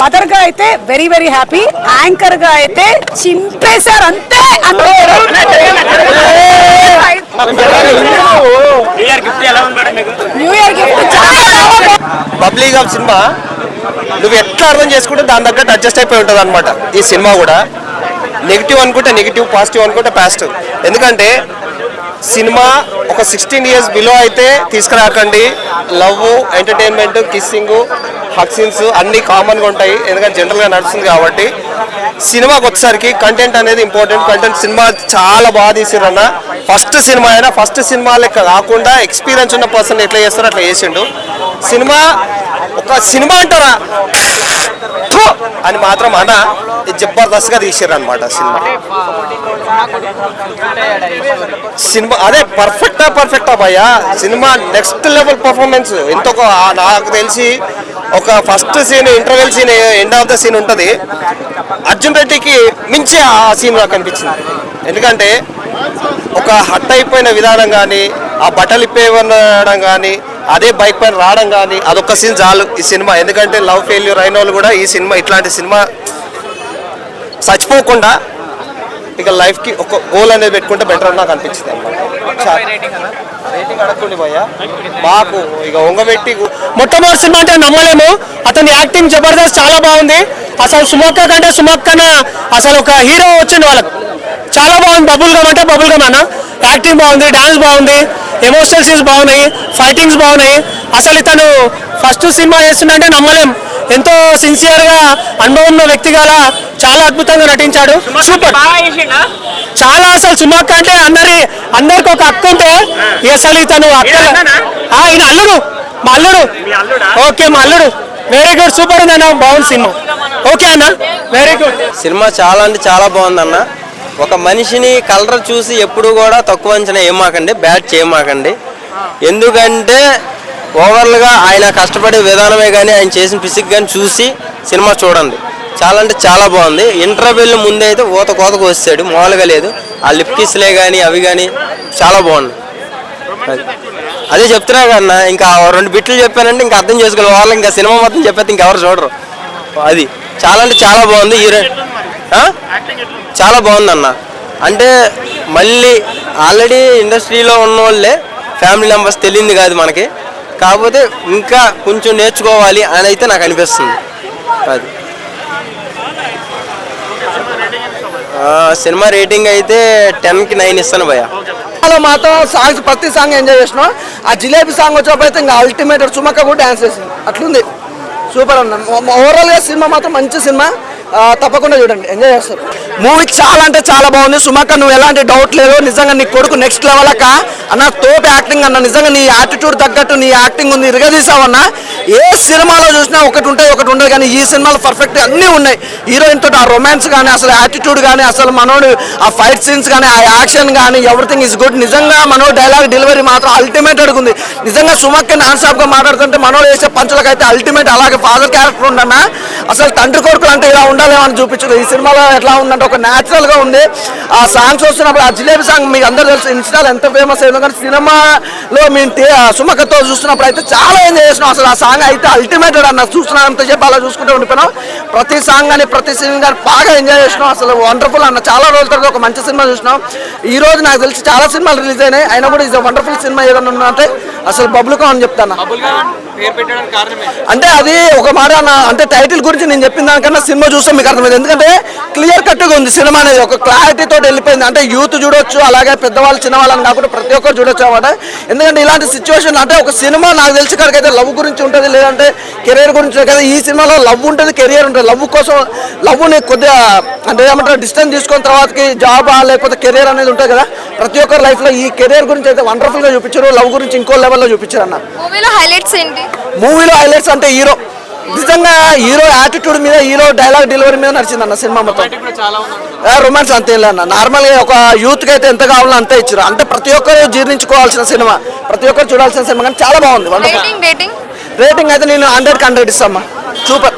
మదర్గా అయితే very very happy యాంకర్గా అయితే చింపేశారు అంతే. అంతే new year gift. Public of cinema నువ్వు ఎట్లా అర్థం చేసుకుంటే దాని తగ్గట్టు అడ్జస్ట్ అయిపోయి ఉంటుంది అనమాట ఈ సినిమా కూడా. నెగిటివ్ అనుకుంటే నెగిటివ్ పాజిటివ్ అనుకుంటే పాజిటివ్ ఎందుకంటే సినిమా ఒక సిక్స్టీన్ ఇయర్స్ బిలో అయితే తీసుకురాకండి. Love entertainment kissing hug scenes అన్ని కామన్గా ఉంటాయి ఎందుకంటే జనరల్గా నడుస్తుంది కాబట్టి. సినిమాకి వచ్చేసరికి కంటెంట్ అనేది ఇంపార్టెంట్ కంటెంట్ సినిమా చాలా బాగా తీసిరన్న ఫస్ట్ సినిమా అయినా ఫస్ట్ సినిమా లెక్క కాకుండా ఎక్స్పీరియన్స్ ఉన్న పర్సన్ ఎట్లా చేస్తారో అట్లా చేసిండు. సినిమా ఒక సినిమా అంటారా? అని మాత్రం అన్న జబర్దస్త్గా తీసారు అనమాట సినిమా. సినిమా అదే పర్ఫెక్టా పర్ఫెక్టా భయ్యా. సినిమా నెక్స్ట్ లెవెల్ పర్ఫార్మెన్స్ ఎంతో నాకు తెలిసి ఒక first scene interval scene end of the scene ఉంటుంది. అర్జున్ రెడ్డికి మించి ఆ సీన్ నాకు అనిపించింది. ఎందుకంటే ఒక హట్ అయిపోయిన విధానం కానీ ఆ బట్టలు ఇప్పేయడం కానీ అదే బైక్ పైన రావడం కానీ అదొక సీన్ చాలు ఈ సినిమా. ఎందుకంటే లవ్ ఫెయిల్యూర్ అయిన వాళ్ళు కూడా ఈ సినిమా ఇట్లాంటి సినిమా చచ్చిపోకుండా ఇక లైఫ్కి ఒక గోల్ అనేది పెట్టుకుంటే బెటర్ అని నాకు అనిపించింది అన్నమాట. రేటింగ్ అడగండి భయ్య మాకు ఇక ఒంగబెట్టి మొట్టమొదటి సినిమా అంటే నమ్మలేము. అతని యాక్టింగ్ జబర్దస్త్ చాలా బాగుంది. అసలు సుమక్క కంటే సుమక్కన అసలు ఒక హీరో వచ్చింది వాళ్ళకి. చాలా బాగుంది. బబుల్ గమ్ అంటే బబుల్ గమ్ అన్న. యాక్టింగ్ బాగుంది డాన్స్ బాగుంది. ఎమోషనల్ సీన్స్ బాగున్నాయి ఫైటింగ్స్ బాగున్నాయి. అసలు ఇతను ఫస్ట్ సినిమా చేస్తుందంటే నమ్మలేం. ఎంతో సిన్సియర్గా అనుభవం ఉన్న వ్యక్తి గల చాలా అద్భుతంగా నటించాడు. సూపర్ చాలా అసలు సుమక్క అంటే అందరి అందరికి ఒక అక్క ఉంటే అసలు ఇతను అక్క ఆ, ఈయన అల్లుడు. మా అల్లుడు. ఓకే మా అల్లుడు. వెరీ గుడ్ సూపర్ ఉంది అన్న బాగుంది సినిమా. ఓకే అన్న. వెరీ గుడ్ సినిమా చాలా అంటే చాలా బాగుందన్న ఒక మనిషిని కలర్ చూసి ఎప్పుడు కూడా తక్కువ అంచనా ఏమాకండి బ్యాట్ చేయమాకండి. ఎందుకంటే ఓవర్లుగా ఆయన కష్టపడే విధానమే కానీ ఆయన చేసిన ఫిజిక్ కానీ చూసి సినిమా చూడండి. చాలా అంటే చాలా బాగుంది. ఇంటర్వెల్ ముందే అయితే ఊత కోతకు వచ్చాడు మామూలుగా లేదు. ఆ లిప్ కిస్లే కానీ అవి కానీ చాలా బాగుంది. అదే చెప్తున్నా కన్నా ఇంకా రెండు బిట్లు చెప్పానంటే ఇంకా అర్థం చేసుకోవాలి. వాళ్ళు ఇంకా సినిమా మొత్తం చెప్పేస్తే ఇంకెవరు చూడరు. అది చాలా అంటే చాలా బాగుంది. హీరో చాలా బాగుంది అన్న అంటే మళ్ళీ ఆల్రెడీ ఇండస్ట్రీలో ఉన్న వాళ్ళే ఫ్యామిలీ మెంబర్స్ తెలియంది కాదు మనకి. కాకపోతే ఇంకా కొంచెం నేర్చుకోవాలి అని అయితే నాకు అనిపిస్తుంది. అది. సినిమా రేటింగ్ అయితే టెన్కి నైన్ ఇస్తాను భయ్యా. సినిమాలో మాత్రం సాంగ్స్ ప్రతి సాంగ్ ఎంజాయ్ చేసినాం. ఆ జిలేబీ సాంగ్ వచ్చినప్పుడు అయితే ఇంకా అల్టిమేట్ సుమక్క కూడా డ్యాన్స్ చేసింది. అట్లుంది. సూపర్ అన్న. ఓవరాల్గా సినిమా మాత్రం మంచి సినిమా. తప్పకుండా చూడండి. ఎంజాయ్ చేస్తారు. మూవీ చాలా అంటే చాలా బాగుంది. సుమక్క నువ్వు ఎలాంటి డౌట్ లేదు నిజంగా నీ కొడుకు నెక్స్ట్ లెవెల్ అక్క. అన్న తోపు యాక్టింగ్ అన్న నిజంగా నీ యాటిట్యూడ్ తగ్గట్టు నీ యాక్టింగ్ ఉంది. ఇరగదీసావన్న ఏ సినిమాలో చూసినా ఒకటి ఉంటాయి ఒకటి ఉండదు. కానీ ఈ సినిమాలో పర్ఫెక్ట్ అన్నీ ఉన్నాయి. హీరోయిన్ తోటి ఆ రొమాన్స్ కానీ అసలు యాటిట్యూడ్ కానీ అసలు మనోడు ఆ ఫైట్ సీన్స్ కానీ ఆ యాక్షన్ కానీ ఎవ్రీథింగ్ ఇస్ గుడ్ నిజంగా మనో డైలాగ్ డెలివరీ మాత్రం అల్టిమేట్ అడుగుంది. నిజంగా సుమక్ నాన్ స్టాప్గా మాట్లాడుతుంటే మనోడు వేసే పంచులకు అయితే అల్టిమేట్ అలాగే ఫాదర్ క్యారెక్టర్ ఉండన్నా అసలు తండ్రి కొడుకులు అంటే ఇలా ఉండాలేమో అని చూపించదు ఈ సినిమాలో ఎట్లా ఉందంటే ఒక న్యాచురల్గా ఉంది. ఆ సాంగ్స్ వస్తున్నప్పుడు ఆ జిలేబీ సాంగ్ మీకు అందరూ తెలుసు ఇన్స్టాల్ ఎంత ఫేమస్ అయిందో. కానీ సినిమాలో మేము సుమకతో చూస్తున్నప్పుడు అయితే చాలా ఎంజాయ్ చేసినాం. అసలు ఆ సాంగ్ అయితే అల్టిమేటెడ్ అన్న చూస్తున్నంత చెప్పి అలా చూసుకుంటూ ఉండిపోయినాం. ప్రతి సాంగ్ కానీ ప్రతి సీన్ కానీ బాగా ఎంజాయ్ చేసినాం. అసలు వండర్ఫుల్ అన్న చాలా రోజుల తర్వాత ఒక మంచి సినిమా చూసినాం. ఈ రోజు నాకు తెలిసి చాలా సినిమాలు రిలీజ్ అయినాయి. అయినా కూడా ఇది వండర్ఫుల్ సినిమా ఏదైనా ఉందంటే అసలు బబుల్కం అని చెప్తాను? అంటే అది ఒక మాట అంటే టైటిల్ గురించి నేను చెప్పిన దానికన్నా సినిమా చూస్తే మీకు అర్థమైంది. ఎందుకంటే క్లియర్ కట్గా ఉంది సినిమా అనేది. ఒక క్లారిటీ తోటి వెళ్ళిపోయింది. అంటే యూత్ చూడొచ్చు అలాగే పెద్దవాళ్ళు చిన్నవాళ్ళని కాకుండా ప్రతి ఒక్కరు చూడొచ్చు అనమాట ఎందుకంటే ఇలాంటి సిచ్యువేషన్ అంటే ఒక సినిమా నాకు తెలిసి కాడికైతే లవ్ గురించి ఉంటుంది లేదంటే కెరీర్ గురించి కదా. ఈ సినిమాలో లవ్ ఉంటుంది కెరియర్ ఉంటుంది. లవ్ కోసం లవ్ని కొద్దిగా అంటే ఏమంటారు డిస్టెన్స్ తీసుకున్న తర్వాతకి జాబ్ లేకపోతే కెరీర్ అనేది ఉంటుంది కదా. ప్రతి ఒక్కరి లైఫ్లో ఈ కెరీర్ గురించి అయితే వండర్ఫుల్గా చూపించారు. లవ్ గురించి ఇంకో లెవెల్లో చూపించారు అన్న మూవీలో హైలైట్స్ ఏంటి? మూవీలో హైలైట్స్ అంటే హీరో నిజంగా హీరో యాటిట్యూడ్ మీద హీరో డైలాగ్ డెలివరీ మీద నడిచింది అన్న సినిమా మొత్తం. రొమాన్స్ అంతే అన్న. నార్మల్గా ఒక యూత్కి అయితే ఎంత కావాలో అంతే ఇచ్చారు. అంటే ప్రతి ఒక్కరు జీర్ణించుకోవాల్సిన సినిమా. ప్రతి ఒక్కరు చూడాల్సిన సినిమా కానీ చాలా బాగుంది. రేటింగ్ రేటింగ్ రేటింగ్ అయితే నేను హండ్రెడ్ హండ్రెడ్ ఇస్తామ్మా సూపర్